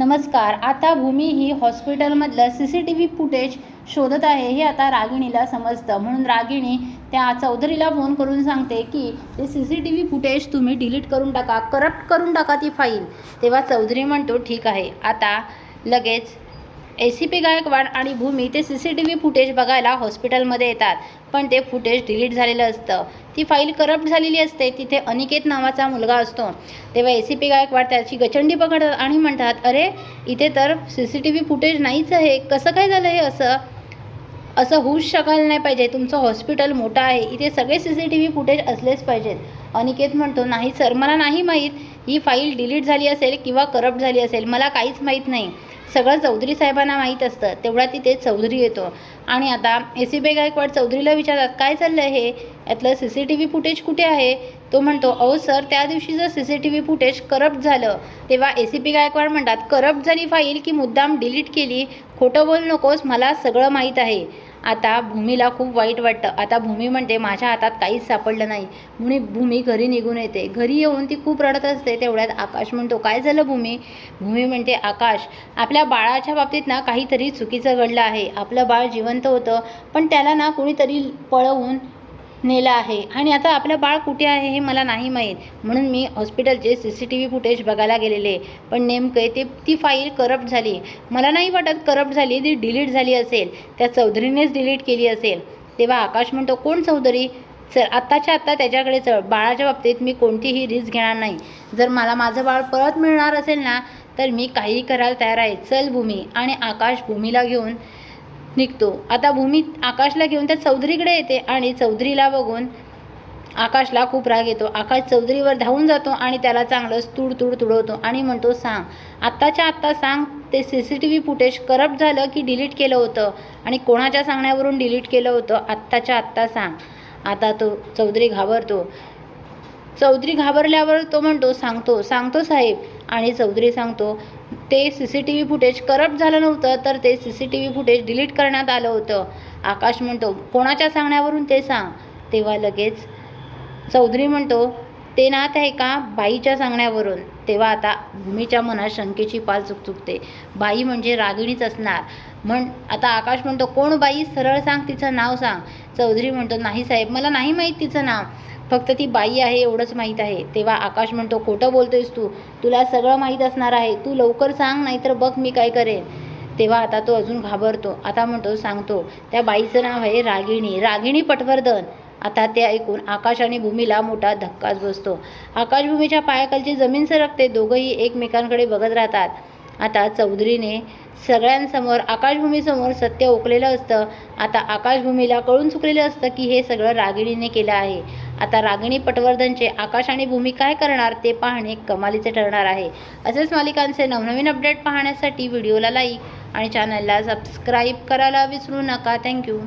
नमस्कार. आता भूमी ही हॉस्पिटलमधलं C C T V footage शोधत आहे हे आता रागिणीला समजतं. म्हणून रागिणी त्या चौधरीला फोन करून सांगते की ते C C T V footage तुम्ही डिलीट करून टाका. करप्ट करून टाका ती फाईल तेव्हा चौधरी म्हणतो ठीक आहे. आता लगेच ए सी पी गायकवाड आणि भूमी ते C C T V footage बघायला हॉस्पिटलमध्ये येतात. पण ते फुटेज डिलीट झालेलं असतं. ती फाईल करप्ट झालेली असते. तिथे अनिकेत नावाचा मुलगा असतो. तेव्हा ए सी पी गायकवाड त्याची गचंडी पकडतात आणि म्हणतात अरे इथे तर C C T V footage नाहीच आहे. कसं काय झालं हे असं? असं होऊच शकायला नाही पाहिजे. तुमचं हॉस्पिटल मोठं आहे. इथे सगळे C C T V footage असलेच पाहिजेत. अनिकेत म्हणतो नाही सर मला नाही माहीत. ही फाईल डिलीट झाली असेल किंवा करप्ट झाली असेल. मला काहीच माहीत नाही. सगळं चौधरी साहेबांना माहीत असतं. तेवढा तिथे चौधरी येतो. आणि आता ए सी बी. गायकवाड चौधरीला विचारतात काय चाललं आहे यातलं C C T V footage कुठे आहे? तो म्हणतो अहो सर त्या दिवशी जर C C T V footage corrupt झालं तेव्हा ए सी पी गायकवाड म्हणतात करप्ट झाली फाईल की मुद्दाम डिलीट केली. खोटं बोल नकोस. मला सगळं माहीत आहे आता भूमीला खूप वाईट वाटतं. आता भूमी म्हणते माझ्या हातात काहीच सापडलं नाही. म्हणून भूमी घरी निघून येते. घरी येऊन ती खूप रडत असते. तेवढ्यात आकाश म्हणतो काय झालं भूमी? भूमी म्हणते आकाश आपल्या बाळाच्या बाबतीत ना काहीतरी चुकीचं घडलं आहे. आपलं बाळ जिवंत होतं पण त्याला ना कुणीतरी पळवून नेलं आहे. आणि आता आपलं बाळ कुठे आहे हे मला नाही माहीत. म्हणून मी हॉस्पिटलचे C C T V footage बघायला गेलेले. पण नेमके ते ती फाईल करप्ट झाली. मला नाही वाटत करप्ट झाली ती डिलीट झाली असेल. त्या चौधरीनेच डिलीट केली असेल. तेव्हा आकाश म्हणतो कोण चौधरी? सर आत्ताच्या आत्ता त्याच्याकडे चळ बाळाच्या बाबतीत मी कोणतीही रिस्क घेणार नाही. जर मला माझं बाळ परत मिळणार असेल ना तर मी काही करायला तयार आहे. चल भूमी. आणि आकाश भूमीला घेऊन निघतो. आता भूमी आकाशला घेऊन त्या चौधरीकडे येते आणि चौधरीला बघून आकाशला खूप राग येतो. आकाश चौधरीवर धावून जातो आणि त्याला चांगलंच तुड तुड तुडवतो आणि म्हणतो सांग आत्ताच्या आत्ता सांग. ते C C T V footage corrupt झालं की डिलीट केलं होतं आणि कोणाच्या सांगण्यावरून डिलीट केलं होतं? आत्ताच्या आत्ता सांग. आता तो चौधरी घाबरतो. चौधरी घाबरल्यावर तो म्हणतो सांगतो सांगतो साहेब. आणि चौधरी सांगतो ते C C T V footage corrupt झालं नव्हतं तर ते C C T V footage delete करण्यात आलं होतं. आकाश म्हणतो कोणाच्या सांगण्यावरून ते सांग? तेव्हा लगेच चौधरी म्हणतो ते नात आहे का बाईच्या सांगण्यावरून? तेव्हा आता भूमीच्या मनात शंकेची पाल चुक चुकते बाई म्हणजे रागिणीच असणार. म्हण आता आकाश म्हणतो कोण बाई? सरळ सांग तिचं नाव सांग. चौधरी म्हणतो नाही साहेब मला नाही माहीत तिचं नाव. फक्त ती बाई आहे एवढंच माहीत आहे. तेव्हा आकाश म्हणतो खोटं बोलतोयस तू. तुला सगळं माहीत असणार आहे. तू लवकर सांग नाहीतर बघ मी काय करेन. तेव्हा आता तो अजून घाबरतो. आता म्हणतो सांगतो त्या बाईचं नाव आहे रागिणी. रागिणी पटवर्धन. आता ते ऐकून आकाश आणि भूमीला मोठा धक्काच बसतो. आकाशभूमीच्या पायाखालची जमीन सरकते दोघंही एकमेकांकडे बघत राहतात. आता चौधरीने सगळ्यांसमोर आकाशभूमीसमोर सत्य ओकलेलं असतं. आता आकाशभूमीला कळून चुकलेलं असतं की हे सगळं रागिणीने केलं आहे. आता रागिणी पटवर्धनचे आकाश आणि भूमी काय करणार ते पाहणे कमालीचे ठरणार आहे. असेच मालिकांचे नवनवीन अपडेट पाहण्यासाठी व्हिडिओला लाईक आणि चॅनलला सबस्क्राईब करायला विसरू नका. थँक्यू